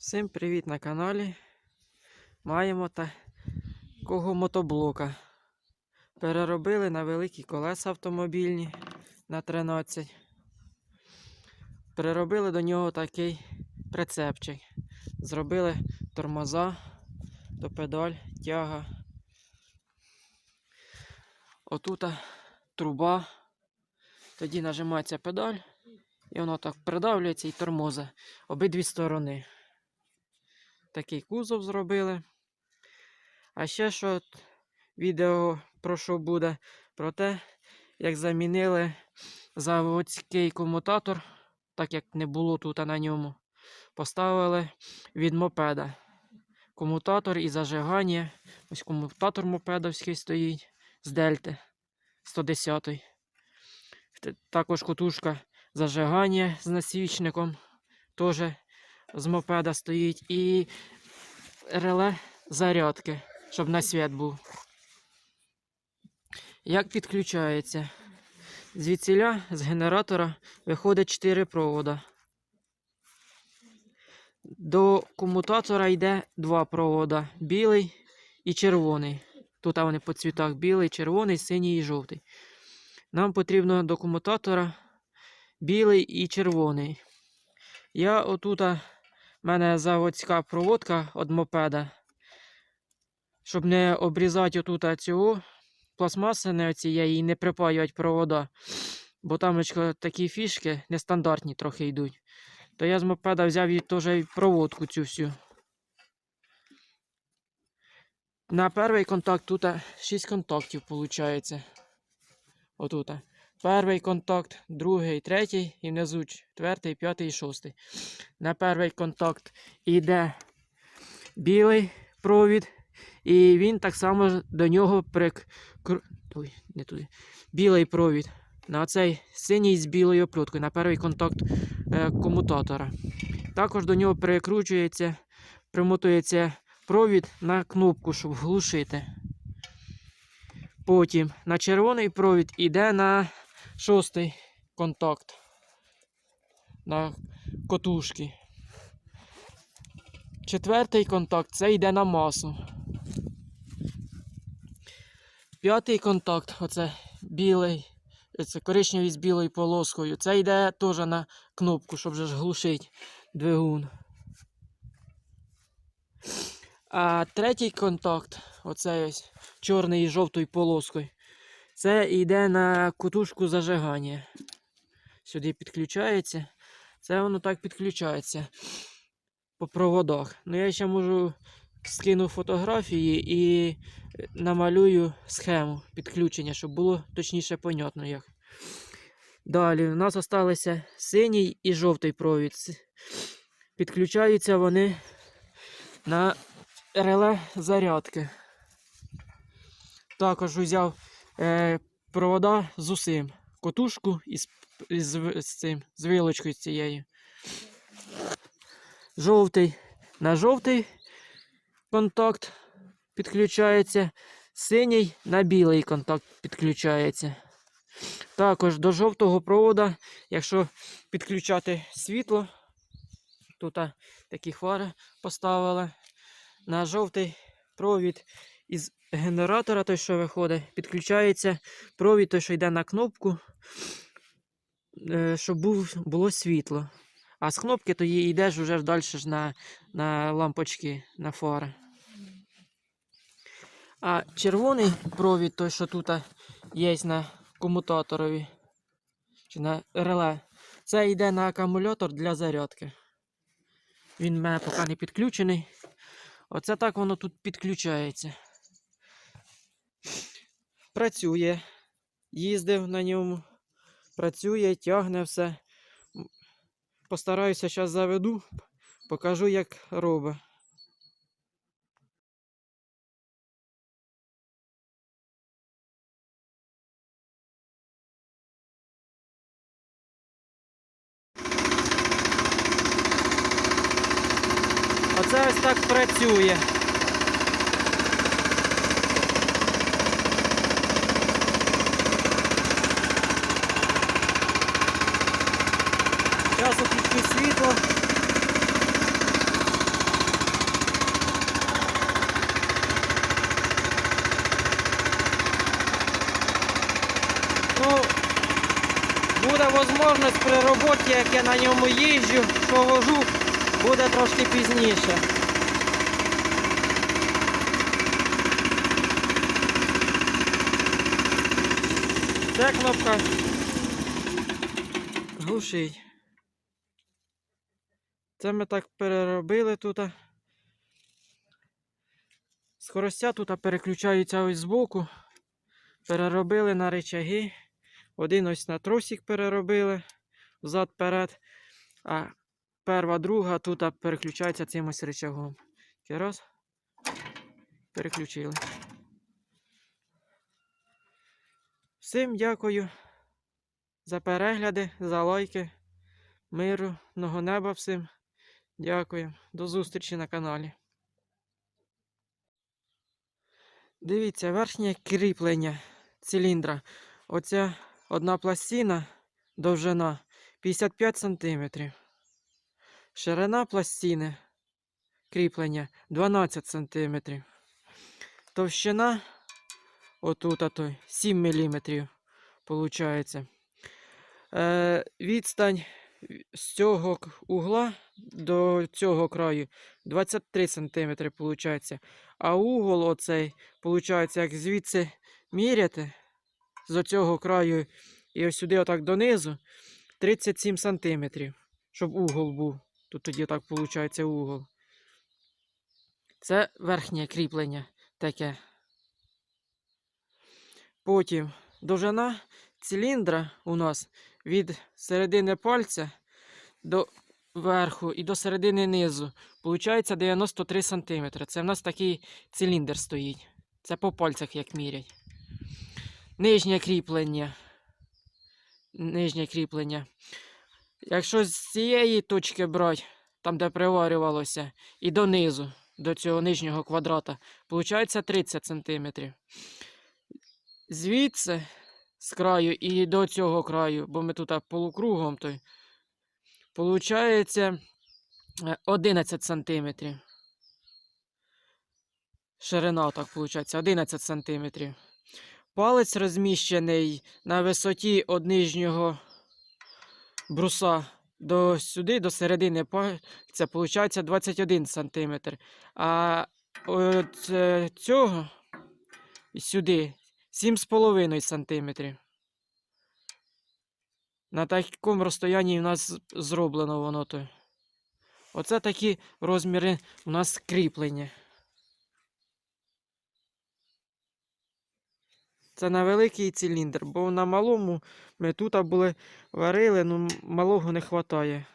Всім привіт на каналі. Маємо такого мотоблока. Переробили на великі колеса автомобільні на 13. Переробили до нього такий прицепчик. Зробили тормоза, до педаль, тяга. Отута труба. Тоді нажимається педаль, і воно так придавлюється і тормозить обидві сторони такий кузов зробили. А ще що відео про що буде? Про те, як замінили заводський комутатор, так як не було тут на ньому. Поставили від мопеда. Комутатор і зажигання. Ось комутатор мопедовський стоїть з дельти 110. Т- Також котушка зажигання з насвічником. Теж з мопеда стоїть і реле зарядки, щоб на світ був. Як підключається? Звідсіля з генератора виходить 4 провода. До комутатора йде два провода: білий і червоний. Тут вони по цвітах білий, червоний, синій і жовтий. Нам потрібно до комутатора білий і червоний. Я отута в мене заводська проводка від мопеда. Щоб не обрізати отута цього пластмаси не оцієї і не припаювати провода. Бо там такі фішки нестандартні трохи йдуть. То я з мопеда взяв і теж проводку цю всю. На перший контакт тут 6 контактів виходить. Отут. Перший контакт, другий, третій і внизу четвертий, п'ятий і шостий. На перший контакт йде білий провід, і він так само до нього прик... Ой, не туди. Білий провід. На цей синій з білою оплюткою, на перший контакт е, комутатора. Також до нього перекручується, примотується провід на кнопку, щоб глушити. Потім на червоний провід йде на шостий контакт на котушки. Четвертий контакт це йде на масу. П'ятий контакт, оце білий, це коричневий з білою полоскою. Це йде теж на кнопку, щоб вже ж глушити двигун. А третій контакт, оцей ось чорний з жовтою полоскою. Це йде на кутушку зажигання. Сюди підключається. Це воно так підключається по проводах. Ну я ще можу скину фотографії і е, намалюю схему підключення, щоб було точніше понятно як. Далі у нас залишилися синій і жовтий провід. Підключаються вони на реле зарядки. Також взяв е, провода з усім. Котушку із, із, в- з цим, з вилочкою цією. Жовтий на жовтий контакт підключається. Синій на білий контакт підключається. Також до жовтого провода, якщо підключати світло, тут такі фари поставили. На жовтий провід із генератора, той, що виходить, підключається провід, той, що йде на кнопку, е, щоб був, було світло. А з кнопки то йдеш вже далі ж на, на лампочки, на фари. А червоний провід, той, що тут є на комутаторові, чи на реле, це йде на акумулятор для зарядки. Він в мене поки не підключений. Оце так воно тут підключається. Працює. Їздив на ньому. Працює, тягне все. Постараюся зараз заведу, покажу, як робить. Оце ось так працює. і світло. Ну, Буде можливість при роботі, як я на ньому їжджу, що вожу, буде трошки пізніше. Це кнопка глушить. Це ми так переробили тут. Скоростя тут переключаються ось збоку. Переробили на рычаги. Один ось на тросик переробили взад-перед. А перва, друга тут переключається цим ось рычагом. Ще раз. Переключили. Всім дякую за перегляди, за лайки. Миру, много неба всім. Дякую. До зустрічі на каналі. Дивіться, верхнє кріплення циліндра. Оця одна пластина, довжина 55 см. Ширина пластини кріплення 12 см. Товщина отут той 7 мм. Получається. Е, відстань з цього угла до цього краю 23 см получається. А угол оцей, получається, як звідси міряти з цього краю і ось сюди отак донизу 37 см, щоб угол був. Тут тоді так виходить угол. Це верхнє кріплення таке. Потім довжина циліндра у нас від середини пальця до верху і до середини низу. Получається 93 см. Це в нас такий циліндр стоїть. Це по пальцях як мірять. Нижнє кріплення. Нижнє кріплення. Якщо з цієї точки брати, там де приварювалося, і донизу, до цього нижнього квадрата, получається 30 см. Звідси, з краю і до цього краю, бо ми тут полукругом той, получається е, 11 сантиметрів. Ширина так виходить, 11 сантиметрів. Палець розміщений на висоті від нижнього бруса до сюди, до середини пальця, виходить 21 сантиметр. А от е, цього сюди 7,5 сантиметрів. На такому розстоянні у нас зроблено воно то. Оце такі розміри у нас кріплення. Це на великий циліндр, бо на малому ми тут були варили, ну малого не вистачає.